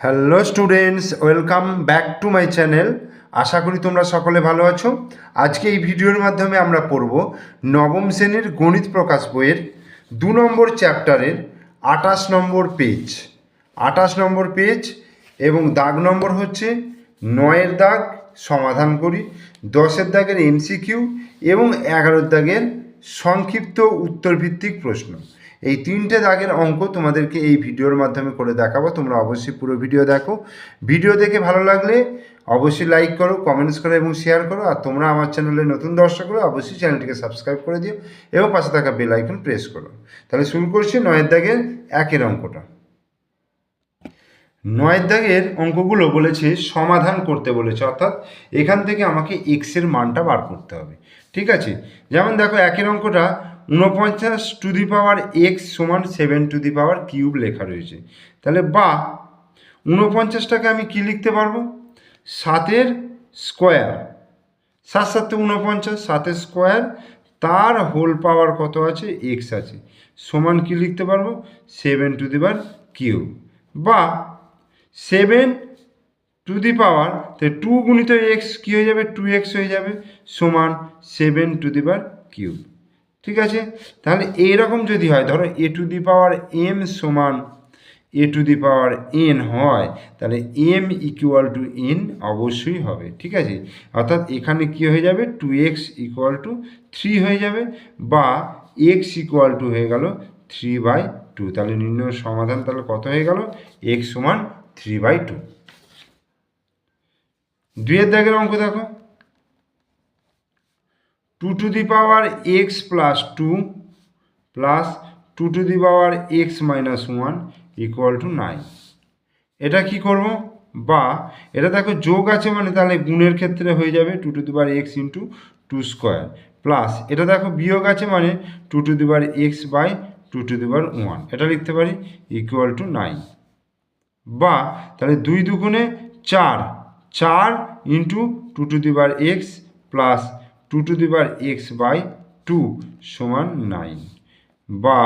Hello students welcome back to my channel আশা করি তোমরা সকলে ভালো আছো। আজকে এই ভিডিওর মাধ্যমে আমরা পড়ব নবম শ্রেণির গণিত প্রকাশ বইয়ের দু নম্বর চ্যাপ্টারের আটাশ নম্বর পেজ। আটাশ নম্বর পেজ এবং দাগ নম্বর হচ্ছে নয়ের দাগ, সমাধান করি, দশের দাগের এমসিকিউ এবং এগারোর দাগের সংক্ষিপ্ত উত্তরভিত্তিক প্রশ্ন। এই তিনটে দাগের অঙ্ক তোমাদেরকে এই ভিডিওর মাধ্যমে করে দেখাবো। তোমরা অবশ্যই পুরো ভিডিও দেখো। ভিডিও দেখে ভালো লাগলে অবশ্যই লাইক করো কমেন্টস করো এবং শেয়ার করো। আর তোমরা আমার চ্যানেলে নতুন দর্শক করো অবশ্যই চ্যানেলটিকে সাবস্ক্রাইব করে দিও এবং পাশে থাকা বেল আইকন প্রেস করো। তাহলে শুরু করছি নয়ের দাগের একের অঙ্কটা। নয়ের দাগের অঙ্কগুলো বলেছে সমাধান করতে বলেছে, অর্থাৎ এখান থেকে আমাকে এক্সের মানটা বার করতে হবে। ঠিক আছে? যেমন দেখো একের অঙ্কটা ঊনপঞ্চাশ টু দি পাওয়ার এক্স সমান seven to the power cube লেখা রয়েছে। তাহলে বা, ঊনপঞ্চাশটাকে আমি কি লিখতে পারব? সাতের স্কোয়ার সাত সাতে ঊনপঞ্চাশ, সাতের স্কোয়ার তার হোল পাওয়ার কত আছে? এক্স আছে। সমান কি লিখতে পারব? Seven to the power cube বা সেভেন টু দি পাওয়ার তো টু গুণিত এক্স কী হয়ে যাবে? টু এক্স হয়ে যাবে। সমান seven to the power cube ঠিক আছে? তাহলে এইরকম যদি হয়, ধরো এ টু দি পাওয়ার এম সমান এ টু দি পাওয়ার এন হয়, তাহলে এম ইকুয়াল টু এন অবশ্যই হবে, ঠিক আছে? অর্থাৎ এখানে কি হয়ে যাবে? Two x equal to three হয়ে যাবে, বা এক্স ইকুয়াল টু হয়ে গেল থ্রি বাই টু তাহলে নির্ণয় সমাধান তাহলে কত হয়ে গেল? এক্স সমান থ্রি বাই টু দুইয়ের দাগের অঙ্ক দেখো। Two to the power x plus two plus two to the power x minus one equal to nine এটা কি করব? বা এটা দেখো যোগ আছে মানে তাহলে গুণের ক্ষেত্রে হয়ে যাবে two to the power x into two square plus এটা দেখো বিয়োগ আছে মানে two to the power x by two to the power one এটা লিখতে পারি ইকুয়াল টু নাইন বা তাহলে দুই দুগুণে চার চার into two to the power x plus two to the power x by two সমান নাইন বা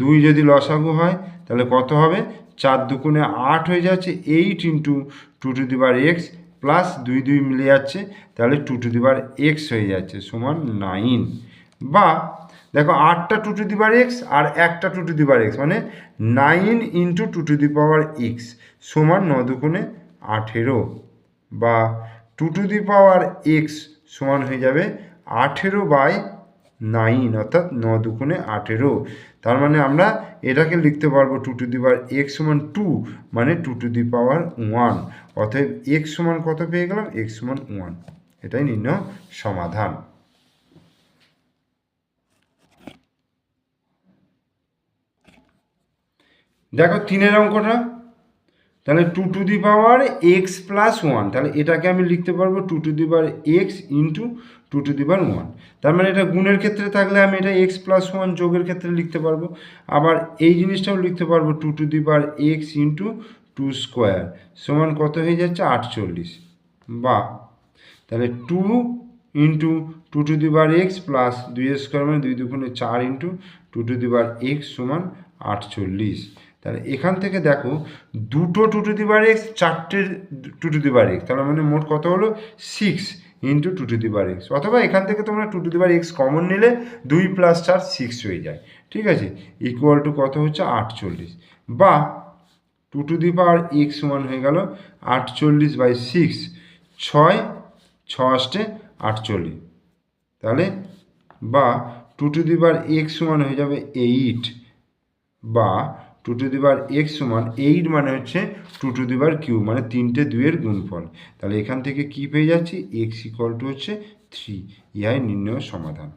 দুই যদি লসাগু হয়, তাহলে কত হবে? চার দুগুণে আট হয়ে যাচ্ছে eight into two to the power x plus দুই দুই মিলে যাচ্ছে, তাহলে two to the power x হয়ে যাচ্ছে সমান নাইন বা দেখো আটটা two to the power x আর একটা two to the power x মানে nine into two to the power x সমান ন দুগুণে আঠেরো বা two to the power x সমান হয়ে যাবে আঠেরো বাই নাইন, অর্থাৎ ন দুগুণে আঠেরো। তার মানে আমরা এটাকে লিখতে পারব two to the power x সমান টু মানে two to the power one. অতএব এক্স সমান কত পেয়ে গেলাম? এক্স সমান ওয়ান। এটাই নির্ণয় সমাধান। দেখো তিনের অঙ্কটা তাহলে two to the power x plus one তাহলে এটাকে আমি লিখতে পারব two to the power x into two to the power one তার মানে এটা গুণের ক্ষেত্রে থাকলে আমি এটা এক্স প্লাস ওয়ান যোগের ক্ষেত্রে লিখতে পারব। আবার এই জিনিসটাও লিখতে পারব two to the power x into two square সমান কত হয়ে যাচ্ছে আটচল্লিশ। বা, তাহলে two into two to the power x plus দুই স্কোয়ার মানে দুই দুগুণে চার into two to the power x সমান আটচল্লিশ। তাহলে এখান থেকে দেখো দুটো two to the power x চারটে two to the power x তাহলে মানে মোট কত হলো? Six into two to the power x অথবা এখান থেকে তোমরা two to the power x common নিলে দুই প্লাস চার সিক্স হয়ে যায়, ঠিক আছে? ইকুয়াল টু কত হচ্ছে? আটচল্লিশ, বা two to the power x সমান হয়ে গেল আটচল্লিশ বাই সিক্স ছয়, ছ আটচল্লিশ, তাহলে বা two to the power x সমান হয়ে যাবে এইট বা টু টু দি এক্স সমান এইট মানে হচ্ছে টু টু দি কিউ মানে তিনটে দুইয়ের গুণফল। তাহলে এখান থেকে কি পেয়ে যাচ্ছি? এক্স ইকুয়াল টু হচ্ছে থ্রি ইহাই নির্ণয় সমাধান।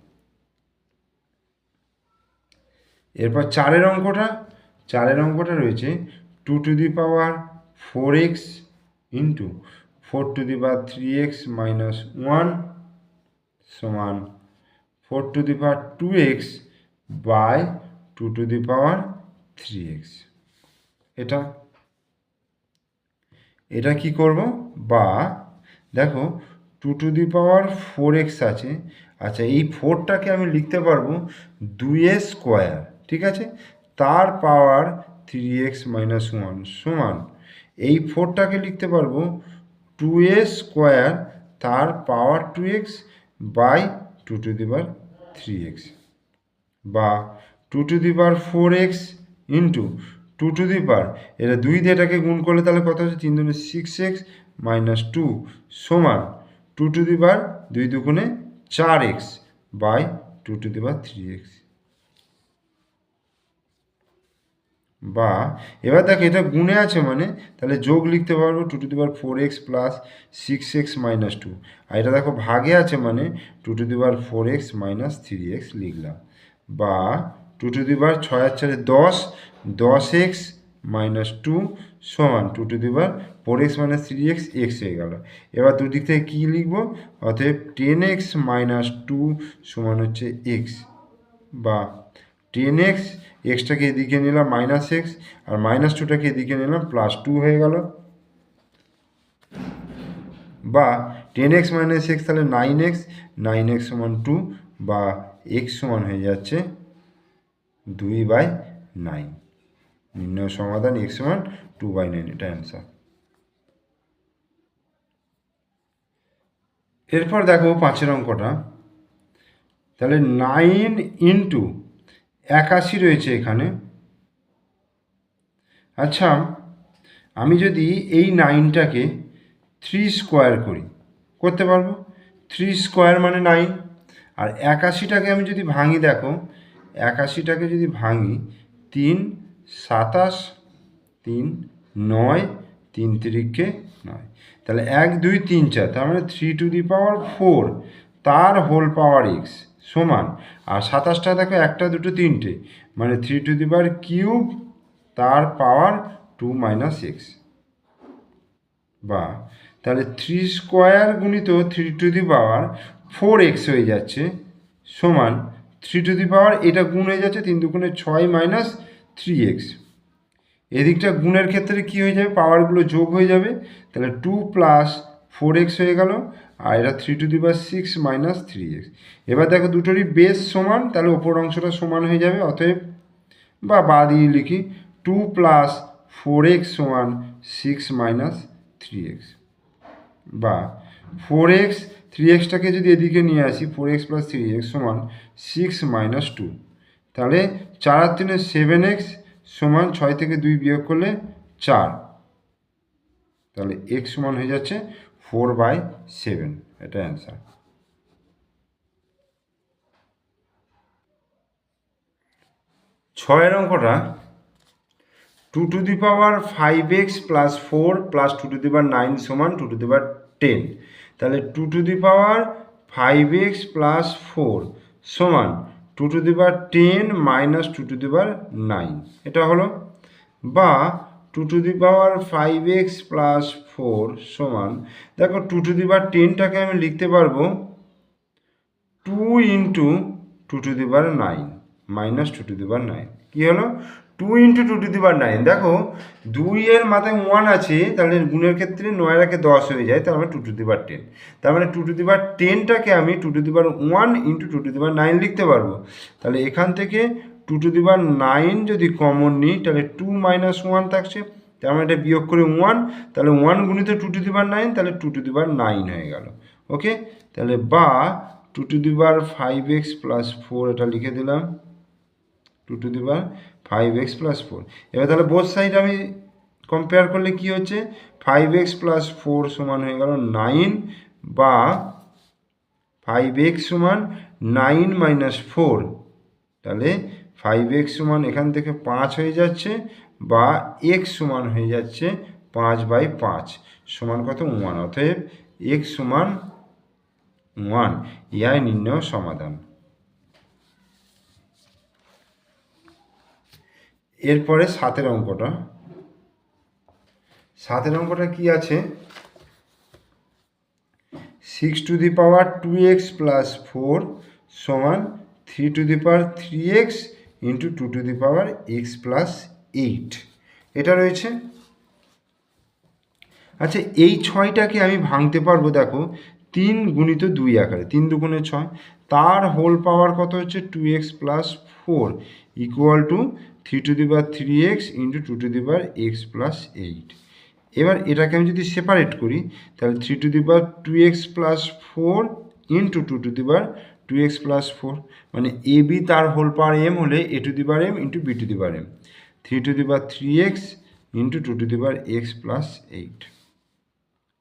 এরপর চারের অঙ্কটা চারের অঙ্কটা রয়েছে two to the power four x into four to the power three x minus one সমান four to the power two x by two to the power three x এটা এটা কি করব? বা, দেখো two to the power four x আছে। আচ্ছা এই ফোরটাকে আমি লিখতে পারব দুইয়ে স্কোয়ার ঠিক আছে? তার power three x minus one সমান। এই ফোরটাকে লিখতে পারব টু এ স্কোয়ার তার power two x by two to the power three x বা two to the power four x into two to the power এটা দুই দিয়ে এটাকে গুণ করলে তাহলে কত হচ্ছে? তিন দুগুণে সিক্স এক্স মাইনাস টু সমান টু টু দি পাওয়ার দুই দুগুণে চার x by two to the power three x বা এবার দেখ, এটা গুণে আছে মানে তাহলে যোগ লিখতে পারব two to the power four x plus six x minus two আর এটা দেখো ভাগে আছে মানে two to the power four x minus three x লিখলাম। বা টু টু দি পাওয়ার ছয় আর চারে দশ দশ এক্স মাইনাস টু সমান two to the power four x minus three x x হয়ে গেল। এবার দুদিক থেকে কী লিখব? অতএব টেন এক্স মাইনাস টু সমান হচ্ছে এক্স বা টেন এক্স এক্সটাকে এদিকে নিলাম মাইনাস এক্স আর মাইনাস টুটাকে এদিকে নিলাম প্লাস টু হয়ে গেল। বা টেন এক্স মাইনাস এক্স তাহলে নাইন এক্স নাইন এক্স সমান টু বা এক্স সমান হয়ে যাচ্ছে। দুই বাই নাইন। নির্ণয় সমাধান x one two by nine এটা অ্যান্সার এরপর দেখো পাঁচের অঙ্কটা। তাহলে নাইন ইন্টু একাশি রয়েছে এখানে। আচ্ছা আমি যদি এই নাইনটাকে থ্রি স্কোয়ার করি, করতে পারব? থ্রি স্কোয়ার মানে নাইন আর একাশিটাকে আমি যদি ভাঙি, দেখো একাশিটাকে যদি ভাঙি, তিন, সাতাশ, তিন, নয়, তিন তিরিখে নয়। তাহলে এক, দুই, তিন, চার, তার মানে three to the power four তার হোল পাওয়ার এক্স সমান। আর সাতাশটা দেখো, একটা, দুটো, তিনটে মানে three to the power cube তার পাওয়ার টু মাইনাস এক্স বা, তাহলে থ্রি স্কোয়ার গুণিত three to the power four x হয়ে যাচ্ছে, সমান থ্রি টু দি পাওয়ার এটা গুণ হয়ে যাচ্ছে তিন দুগুণে ছয় মাইনাস থ্রি এক্স এদিকটা গুণের ক্ষেত্রে কি হয়ে যাবে? পাওয়ারগুলো যোগ হয়ে যাবে। তাহলে টু প্লাস ফোর এক্স হয়ে গেল, আর এটা three to the power six minus three x এবার দেখো দুটোরই বেস সমান, তাহলে ওপর অংশটা সমান হয়ে যাবে, অতএব বা বা দিয়ে লিখি টু প্লাস ফোর এক্স সমান সিক্স মাইনাস থ্রি এক্স বা ফোর এক্স থ্রি এক্সটাকে যদি এদিকে নিয়ে আসি four x plus three x সমান সিক্স মাইনাস টু তাহলে চার আর তিনে সেভেন এক্স সমান ছয় থেকে দুই বিয়োগ করলে চার, তাহলে এক্স সমান হয়ে যাচ্ছে ফোর বাই সেভেন এটা অ্যান্সার ছয়ের অঙ্কটা two to the power five x plus four plus two to the power nine সমান two to the power ten তাহলে two to the power five x plus four সমান two to the power ten minus two to the power nine এটা হলো বা two to the power five x plus four সমান, দেখো two to the power টেনটাকে আমি লিখতে পারব two into two to the power nine minus two to the power nine কী হলো? Two into two to the power nine দেখো দুইয়ের মাথায় ওয়ান আছে তাহলে গুণের ক্ষেত্রে নয় রাখে দশ হয়ে যায় তার মানে two to the power ten তার মানে টু টু দি পাওয়ার টেনটাকে আমি two to the power one into two to the power nine লিখতে পারব তাহলে এখান থেকে two to the power nine যদি কমন নিই তাহলে টু মাইনাস ওয়ান থাকছে তার মানে এটা বিয়োগ করে ওয়ান তাহলে ওয়ান গুণিত two to the power nine তাহলে two to the power nine হয়ে গেল ওকে তাহলে বা two to the power five x plus four এটা লিখে দিলাম two to the power five x plus four এবার তাহলে বোথ সাইড আমি কম্পেয়ার করলে কি হচ্ছে? ফাইভ এক্স প্লাস ফোর সমান হয়ে গেল নাইন বা ফাইভ এক্স সমান নাইন মাইনাস ফোর তাহলে ফাইভ এক্স সমান এখান থেকে পাঁচ হয়ে যাচ্ছে বা এক্স সমান হয়ে যাচ্ছে পাঁচ বাই পাঁচ। সমান কত? ওয়ান অতএব এক্স সমান ওয়ান ইয়াই নির্ণয় সমাধান। এরপরে সাতের অঙ্কটা। সাতের অঙ্কটা কি আছে? Six to the power two x plus four সমান three to the power three x into two to the power x plus eight এটা রয়েছে। আচ্ছা এই ছয়টাকে আমি ভাঙতে পারব, দেখো, তিন গুণিত দুই আকারে, তিন দুগুণে ছয়। তার হোল পাওয়ার কত হচ্ছে? Two x plus four equal to three to the power three x into two to the power x plus eight. এবার এটাকে আমি যদি সেপারেট করি, তাহলে three to the power two x plus four into two to the power two x plus four. মানে এ, B তার whole power M হলে A to the power M into B to the power M. Three to the power three x into two to the power x plus eight.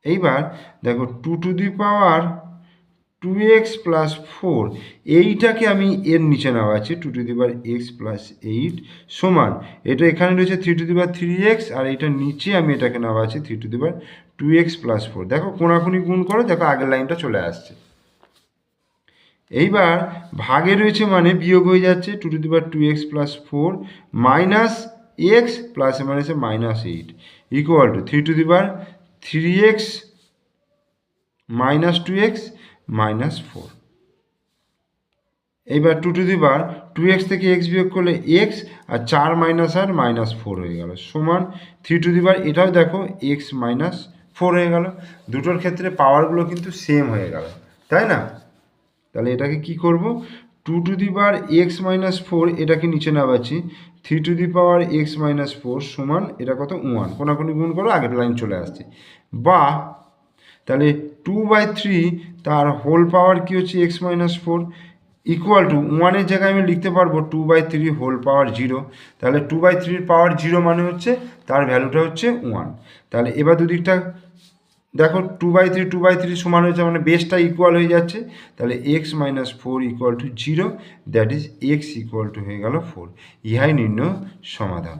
এইবার দেখো two to the power two x plus four এইটাকে আমি এর নিচে নেওয়া আছে two to the power x plus eight সমান। এটা এখানে রয়েছে three to the power three x আর এটার নিচে আমি এটাকে নেওয়া আছে three to the power two x plus four দেখো কোনাকুনি গুণ করো, দেখো আগের লাইনটা চলে আসছে। এইবার ভাগে রয়েছে মানে বিয়োগ হয়ে যাচ্ছে two to the power two x plus four minus x plus মাইনাসে minus eight equal to three to the power three x minus two x minus four. এইবার two to the power two x থেকে x বিয়োগ করলে x আর চার minus আর minus four হয়ে গেল। সমান three to the বার এটাও দেখো এক্স মাইনাস ফোর হয়ে গেল। দুটোর ক্ষেত্রে পাওয়ারগুলো কিন্তু সেম হয়ে গেল, তাই না? তাহলে এটাকে কি করব? Two to the power x minus four এটাকে নিচে নামাচ্ছি। Three to the power x minus four সমান, এটা কত? ওয়ান কোনাকুনি গুণ করো, আগের লাইন চলে আসছে। বা তাহলে টু বাই থ্রি তার হোল পাওয়ার কী হচ্ছে x minus four equal to ওয়ানের জায়গায় আমি লিখতে পারব two by three whole power zero তাহলে টু বাই থ্রির পাওয়ার জিরো মানে হচ্ছে তার ভ্যালুটা হচ্ছে ওয়ান তাহলে এবার দুদিকটা দেখো two by three two by three সমান হয়েছে মানে বেসটা ইকুয়াল হয়ে যাচ্ছে। তাহলে x minus four equal to zero that is x equal to হয়ে গেল ফোর ইহাই নির্ণয় সমাধান।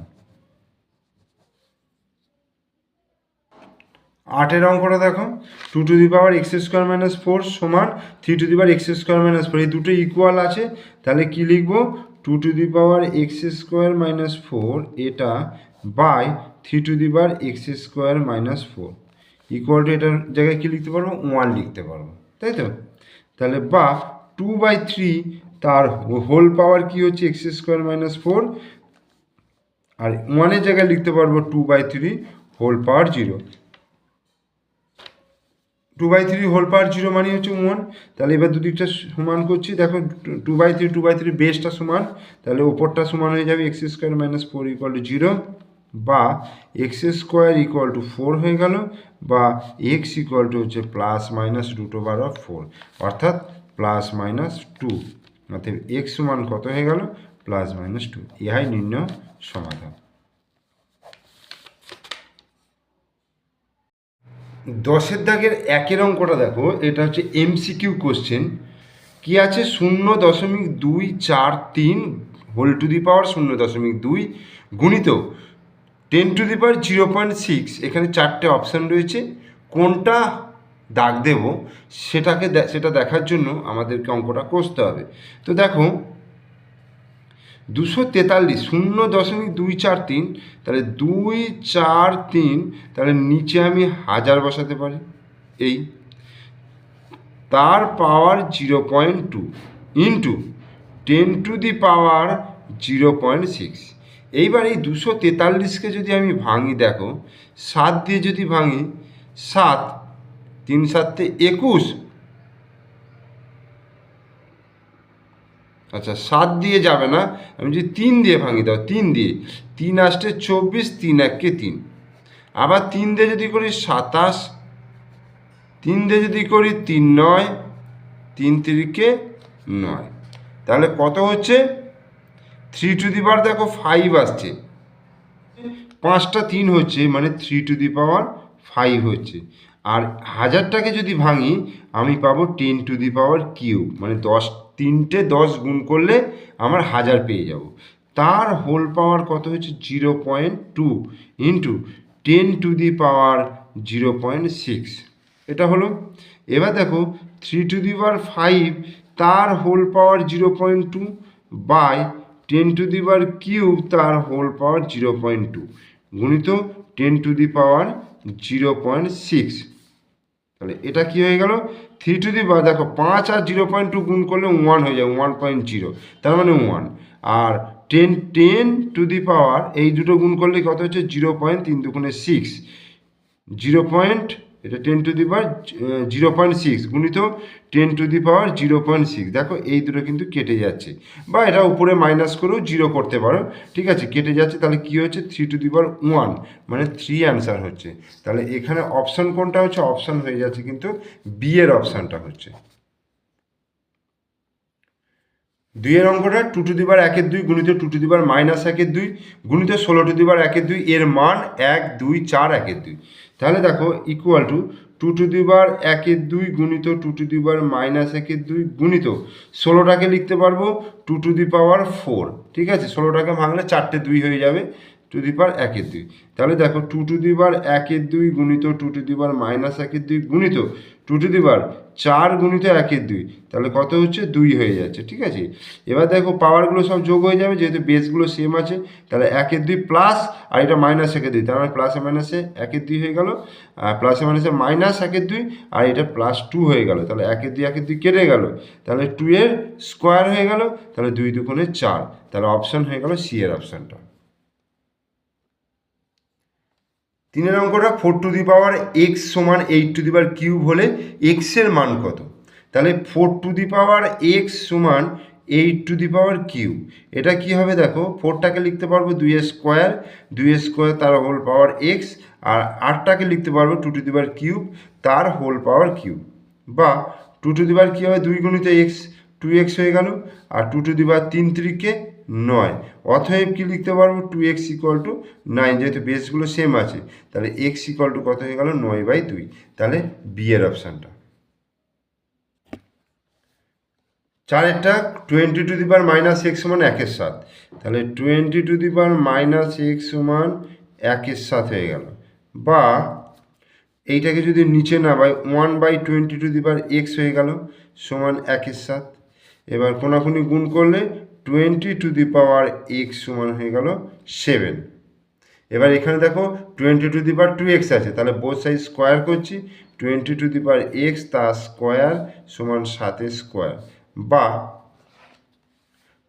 আটের অঙ্কটা দেখো। Two to the power x square minus four সমান three to the power x square minus four এই দুটো ইকুয়াল আছে। তাহলে কি লিখব? Two to the power x square minus four এটা by three to the power x square minus four equal to এটার জায়গায় কী লিখতে পারব? ওয়ান লিখতে পারব। তাই তো? তাহলে বা টু বাই থ্রি তার হোল পাওয়ার কি হচ্ছে? এক্স স্কোয়ার মাইনাস ফোর আর ওয়ানের জায়গায় লিখতে পারব two by three whole power zero two by three whole power zero মানে হচ্ছে ওয়ান। তাহলে এবার দুদিকটা সমান করছি। দেখো two by three two by three বেসটা সমান। তাহলে ওপরটা সমান হয়ে যাবে x square minus four equal to zero বা x square equal to four হয়ে গেল বা এক্স ইকুয়াল টু হচ্ছে plus minus root over of four অর্থাৎ প্লাস মাইনাস টু অর্থাৎ এক্স সমান কত হয়ে গেল? প্লাস মাইনাস টু ইহাই নির্ণয় সমাধান। দশের দাগের একের অঙ্কটা দেখো, এটা হচ্ছে এমসিকিউ কোশ্চেন কি আছে? শূন্য দশমিক দুই চার তিন হোল টু দি পাওয়ার শূন্য দশমিক দুই গুণিত ten to the power zero point six. এখানে চারটে অপশান রয়েছে। কোনটা দাগ দেব? সেটাকে সেটা দেখার জন্য আমাদেরকে অঙ্কটা কষতে হবে। তো দেখো, দুশো তেতাল্লিশ, শূন্য দশমিক দুই চার তিন তাহলে দুই, চার, তিন, তাহলে নিচে আমি হাজার বসাতে পারি। এই। তার power zero point two into ten to the power zero point six. এইবার এই দুশো তেতাল্লিশকে যদি আমি ভাঙি, দেখো, সাত দিয়ে যদি ভাঙি, সাত, তিন সাতে একুশ আচ্ছা সাত দিয়ে যাবে না। আমি যদি তিন দিয়ে ভাঙি, দাও, তিন দিয়ে। তিন আসতে চব্বিশ, তিন এককে তিন। আবার তিন দিয়ে যদি করি সাতাশ, তিন দিয়ে যদি করি তিন নয়, তিন তিরিকে নয়। তাহলে কত হচ্ছে? থ্রি টু দি পাওয়ার দেখো ফাইভ আসছে। পাঁচটা তিন হচ্ছে মানে three to the power five হচ্ছে। আর হাজারটাকে যদি ভাঙি, আমি পাবো ten to the power cube মানে দশ তিনটে দশ গুণ করলে আমার হাজার পেয়ে যাব। তার হোল পাওয়ার কত হচ্ছে zero point two into ten to the power zero point six এটা হলো। এবার দেখো three to the power five তার whole power zero point two by ten to the power cube তার whole power zero point two গুণিত ten to the power zero point six তাহলে এটা কি হয়ে গেল? থ্রি টু দি পাওয়ার দেখো পাঁচ আর জিরো পয়েন্ট টু গুণ করলে ওয়ান হয়ে যায় ওয়ান পয়েন্ট জিরো তার মানে one R ten ten to the power এই দুটো গুণ করলে কত হচ্ছে? জিরো পয়েন্ট তিন দুগুণে সিক্স জিরো পয়েন্ট এটা ten to the power zero point six গুণিত ten to the power zero point six দেখো এই দুটো কিন্তু কেটে যাচ্ছে। বা এটা উপরে মাইনাস করেও জিরো করতে পারো। ঠিক আছে, কেটে যাচ্ছে। তাহলে কী হচ্ছে? Three to the power one মানে থ্রি অ্যান্সার হচ্ছে। তাহলে এখানে অপশান কোনটা হচ্ছে? অপশান হয়ে যাচ্ছে কিন্তু বি এর অপশানটা হচ্ছে। দুইয়ের অঙ্কটা টু টু দিবার একের দুই গুণিত টু টু দিবার মাইনাস একের দুই। গুণিত ষোলো টু দিবার একের দুই। এর মান এক, দুই, চার, একের দুই। তাহলে দেখো ইকুয়াল টু টু টু দিবার একের দুই গুণিত টু টু দিবার মাইনাস একের দুই গুণিত ষোলোটাকে লিখতে পারব two to the power four ঠিক আছে? ষোলোটাকে ভাঙলে চারটে দুই হয়ে যাবে টু দি পাওয়ার একের দুই। তাহলে দেখো টু টু দিবার একের দুই গুণিত টু টু দিবার মাইনাস একের দুই গুণিত টু টু দিবার, চার গুণিত একের দুই, তাহলে কত হচ্ছে? দুই হয়ে যাচ্ছে, ঠিক আছে? এবার দেখো পাওয়ারগুলো সব যোগ হয়ে যাবে, যেহেতু বেসগুলো সেম আছে, তাহলে একের দুই প্লাস আর এটা মাইনাস একের দুই তার মানে প্লাসে মাইনাসে একের দুই হয়ে গেল, আর প্লাসে মাইনাসে মাইনাস একের দুই, আর এটা প্লাস টু হয়ে গেল, তাহলে একের দুই একের দুই কেটে গেল, তাহলে টু এর স্কোয়ার হয়ে গেল, তাহলে দুই দুগুণে চার, তাহলে অপশান হয়ে গেল সি এর অপশানটা তিনের অঙ্কটা four to the power x সমান eight to the power cube হলে এক্সের মান কত? তাহলে four to the power x সমান eight to the power cube এটা কি হবে দেখো? ফোরটাকে লিখতে পারব দুই স্কোয়ার দুই স্কোয়ার তার হোল পাওয়ার এক্স আর আটটাকে লিখতে পারব two to the power cube তার হোল পাওয়ার কিউব বা টু টু দি পাওয়ার কী হবে? দুই গুণিত এক্স টু এক্স হয়ে গেল, আর টু টু দি পাওয়ার তিন ত্রিকে নয়। অতএব কি লিখতে পারব? Two x equal to nine যেহেতু বেসগুলো সেম আছে, তাহলে এক্স ইকুয়াল টু কত হয়ে গেল? নয় বাই দুই। তাহলে বি এর অপশানটা চারেরটা twenty to the power minus x সমান একের সাত তাহলে twenty to the power minus x সমান একের সাত হয়ে গেল। বা এইটাকে যদি নিচে না by one by twenty to the power x হয়ে গেল, সমান একের সাত এবার কোনাকুনি গুণ করলে twenty to the power x সমান হয়ে গেল সেভেন। এবার এখানে দেখো twenty to the power two x আছে, তাহলে বোথ সাইড স্কোয়ার করছি। Twenty to the power x তার স্কোয়ার সমান সাতের স্কোয়ার বা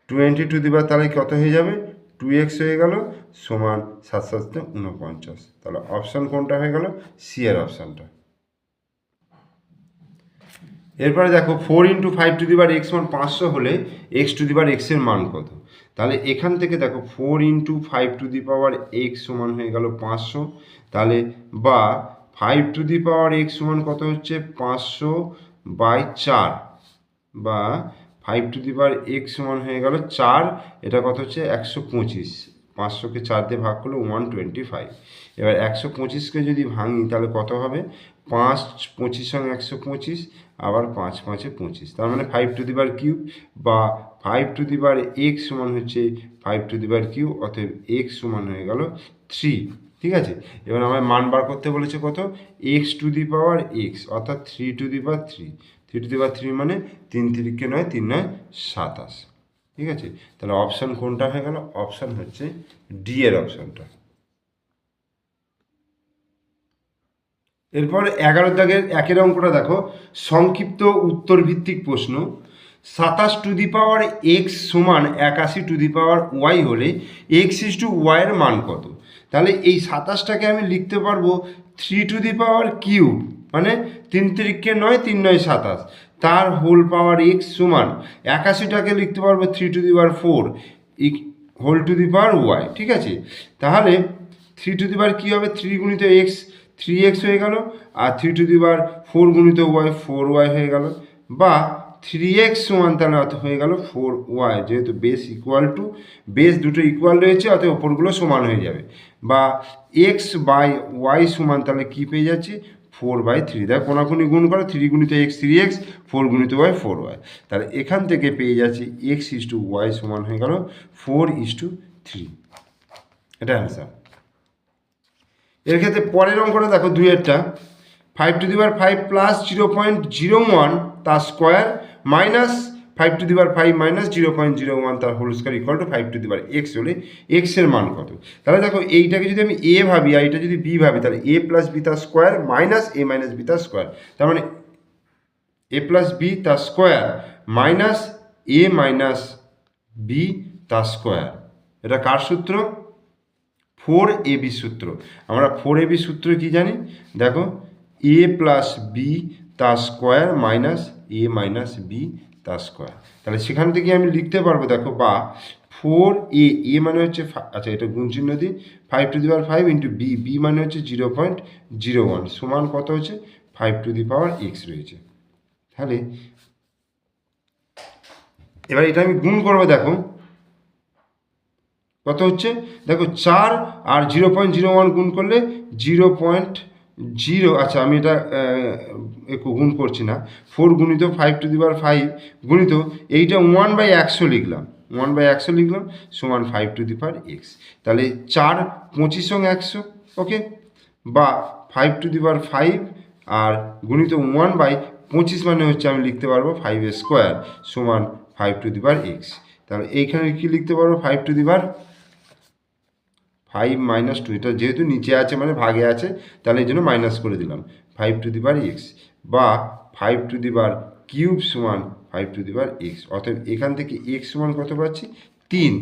টোয়েন্টি টু দি পাওয়ার তাহলে কত হয়ে যাবে? টু এক্স হয়ে গেল সমান সাত সাতটা উনপঞ্চাশ তাহলে অপশান কোনটা হয়ে গেল? সি এর অপশানটা এরপরে দেখো four into five to the power x মান পাঁচশো হলে এক্স টু দিবার এক্সের মান কত? তাহলে এখান থেকে দেখো four into five to the power x সমান হয়ে গেল পাঁচশো। তাহলে বা five to the power x সমান কত হচ্ছে? পাঁচশো বাই চার। বা five to the power x সমান হয়ে গেল চার, এটা কত হচ্ছে? একশো পঁচিশ। পাঁচশোকে চার দিয়ে ভাগ করলে ওয়ান টোয়েন্টি ফাইভ এবার একশো পঁচিশকে যদি ভাঙি তাহলে কত হবে? পাঁচ পঁচিশ সঙ্গে একশো পঁচিশ আবার পাঁচ পাঁচে পঁচিশ। তার মানে five to the power cube বা five to the power x সমান হচ্ছে five to the power cube অতএব এক্স সমান হয়ে গেল থ্রি ঠিক আছে? এবার আমায় মান বার করতে বলেছে কত? X to the power x অর্থাৎ three to the power three three to the power three মানে তিন তিরিকে নয়, তিন নয়, সাতাশ। ঠিক আছে? তাহলে অপশান কোনটা হয়ে গেল? অপশান হচ্ছে ডি এর অপশানটা এরপর এগারো দাগের একের অঙ্কটা দেখো। সংক্ষিপ্ত উত্তর ভিত্তিক প্রশ্ন। সাতাশ টু দি পাওয়ার এক্স সমান একাশি টু দি পাওয়ার ওয়াই হলে এক্স ইস টু ওয়াইয়ের মান কত? তাহলে এই সাতাশটাকে আমি লিখতে পারব three to the power cube মানে তিন তিরিককে নয়, তিন নয় সাতাশ। তার হোল পাওয়ার এক্স সমান একাশিটাকে লিখতে পারব three to the power four whole to the power y ঠিক আছে? তাহলে থ্রি টু দি পাওয়ার কী হবে? থ্রি গুণিত এক্স থ্রি এক্স হয়ে গেল আর three to the power four গুণিত ওয়াই ফোর ওয়াই হয়ে গেল বা থ্রি এক্স সমান তাহলে অত হয়ে গেল ফোর ওয়াই যেহেতু বেস ইকুয়াল টু বেস দুটো ইকুয়াল রয়েছে, অতএব ওপরগুলো সমান হয়ে যাবে। বা এক্স বাই ওয়াই সমান তাহলে কী পেয়ে যাচ্ছে? ফোর বাই থ্রি দেখ কোনাকুনি গুণ করে থ্রি গুণিত এক্স থ্রি এক্স ফোর গুণিত ওয়াই ফোর ওয়াই তাহলে এখান থেকে পেয়ে যাচ্ছে এক্স ইস টু ওয়াই সমান হয়ে গেল ফোর ইস টু থ্রি এটা অ্যান্সার এর ক্ষেত্রে পরের অঙ্কটা দেখো দুইয়েরটা। Five to the power five plus zero point zero one তার square minus five to the power five minus zero point zero one তার whole square equal to five to the power x হলে এক্সের মান কত? তাহলে দেখো এইটাকে যদি আমি এ ভাবি আর এটা যদি বি ভাবি তাহলে এ প্লাস বি তার square minus A minus B তার স্কোয়ার তার মানে এ প্লাস বি তার square minus A minus B তার স্কোয়ার এটা কার সূত্র? ফোর এ বি সূত্র। আমরা ফোর এ বি সূত্র কি জানি? দেখো, এ প্লাস বি তার square minus A minus B তার স্কোয়ার। তাহলে সেখান থেকে আমি লিখতে পারব, দেখো, বা ফোর এ এ মানে হচ্ছে আচ্ছা এটা গুণ চিহ্ন দিই। Five to the power five into B B মানে হচ্ছে জিরো পয়েন্ট জিরো ওয়ান সমান কত হচ্ছে? Five to the power x রয়েছে। তাহলে, এবার এটা আমি গুণ করব, দেখো। কত হচ্ছে? দেখো চার আর জিরো পয়েন্ট জিরো ওয়ান গুণ করলে জিরো পয়েন্ট জিরো আচ্ছা আমি এটা একটু গুণ করছি না। ফোর গুণিত ফাইভ টু দিবার ফাইভ গুণিত এইটা ওয়ান বাই একশো লিখলাম। ওয়ান বাই একশো লিখলাম, সমান five to the power x. তাহলে চার পঁচিশ সঙ্গে একশো, ওকে? বা five to the power five আর গুণিত ওয়ান বাই পঁচিশ মানে হচ্ছে আমি লিখতে পারব ফাইভ স্কোয়ার সমান five to the power x. তাহলে এইখানে কি লিখতে পারব? Five to the power five minus two এটা যেহেতু নিচে আছে মানে ভাগে আছে, তাহলে এই জন্য মাইনাস করে দিলাম। Five to the power x বা five to the power cube সমান five to the power x অতএব এখান থেকে এক্স সমান কত পাচ্ছি? তিন।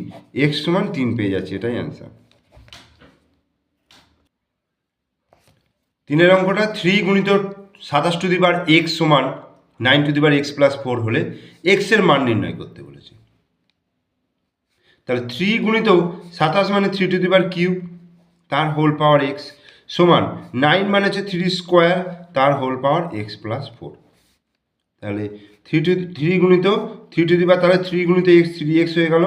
এক্স সমান তিন পেয়ে যাচ্ছি, এটাই অ্যান্সার তিনের অঙ্কটা থ্রি গুণিত সাতাশ টু দি বার এক্স সমান nine to the power x plus four হলে এক্সের মান নির্ণয় করতে বলেছে। তাহলে থ্রি গুণিত সাতাশ মানে three to the power cube তার হোল পাওয়ার এক্স সমান নাইন মানে হচ্ছে থ্রি স্কোয়ার তার whole power x plus four তাহলে থ্রি টু থ্রি গুণিত থ্রি টু দি পাওয়ার তাহলে থ্রি গুণিত এক্স থ্রি এক্স হয়ে গেল,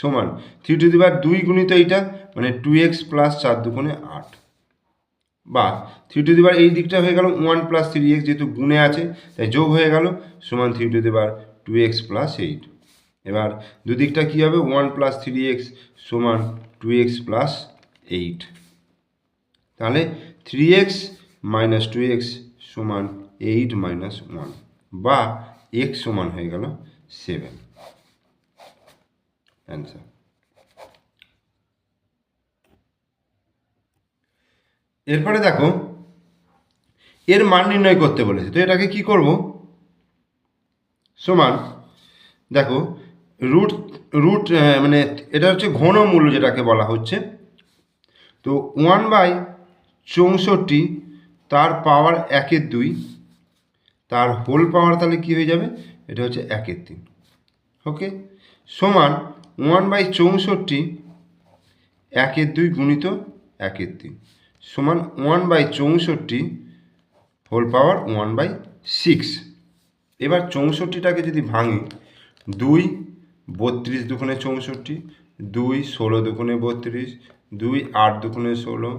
সমান থ্রি টু দি পাওয়ার দুই গুণিত এইটা মানে টু এক্স প্লাস চার দুগুণে আট। বা থ্রি টু দি পাওয়ার এই দিকটা হয়ে গেল ওয়ান প্লাস থ্রি এক্স যেহেতু গুণে আছে, তাই যোগ হয়ে গেল, সমান three to the power two x plus eight এবার দুদিকটা কী হবে? ওয়ান প্লাস থ্রি এক্স সমান টু এক্স প্লাস এইট তাহলে three x minus two x সমান এইট মাইনাস ওয়ান বা এক্স সমান হয়ে গেল সেভেন অ্যান্সার এরপরে দেখো, এর মান নির্ণয় করতে বলেছে। তো এটাকে কি করব? সমান, দেখো রুট রুট মানে এটা হচ্ছে ঘন ঘনমূল্য যেটাকে বলা হচ্ছে। তো ওয়ান বাই চৌষট্টি, তার পাওয়ার একের দুই, তার হোল পাওয়ার তাহলে কী হয়ে যাবে? এটা হচ্ছে একের তিন। ওকে সমান ওয়ান বাই চৌষট্টি একের দুই গুণিত একের তিন। সমান ওয়ান বাই চৌষট্টি whole power one by six এবার চৌষট্টিটাকে যদি ভাঙি, দুই বত্রিশ দুগুণে চৌষট্টি, দুই ষোলো দুগুণে বত্রিশ, দুই আট দুগুণে ষোলো,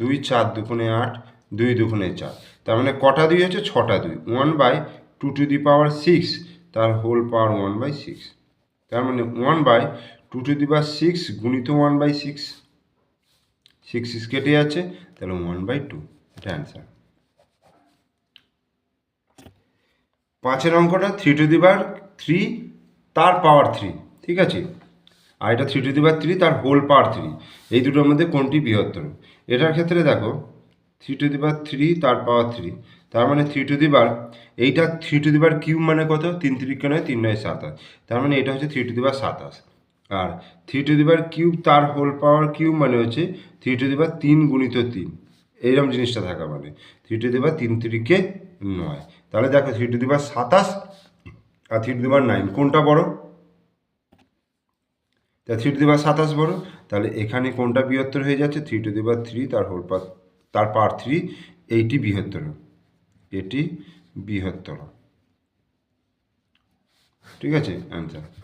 দুই চার দুগুণে আট, দুই দুগুণে চার। তার মানে কটা দুই হচ্ছে ছটা দুই। One by two to the power six তার whole power one by six তার মানে one by two to the power six গুণিত one by six six six কেটে যাচ্ছে, তাহলে ওয়ান বাই টু এটা অ্যান্সার পাঁচের অঙ্কটা three to the power three তার পাওয়ার থ্রি ঠিক আছে? আর এটা three to the power three তার হোল পাওয়ার থ্রি এই দুটোর মধ্যে কোনটি বৃহত্তর? এটার ক্ষেত্রে দেখো three to the power three তার পাওয়ার থ্রি তার মানে থ্রি টু দি বার এইটা three to the power cube মানে কত? তিন তিরিকে নয় তিন নয় সাতাশ। তার মানে এটা হচ্ছে থ্রি টু দি বার সাতাশ। আর three to the power cube তার হোল পাওয়ার কিউব মানে হচ্ছে থ্রি টু দি বার তিন গুণিত তিন। এইরকম জিনিসটা থাকা মানে। থ্রি টু দি বার তিন তিরিকে নয়। তাহলে দেখো থ্রি টু দি বার সাতাশ আর three to the power nine. কোনটা বড়? তা থ্রি টু দি পাওয়ার সাতাশ বড়। তাহলে এখানে কোনটা বৃহত্তর হয়ে যাচ্ছে? Three to the power three, তার হোল পার তার পার থ্রি, এইটি বৃহত্তর। এটি বৃহত্তর। ঠিক আছে? অ্যান্সার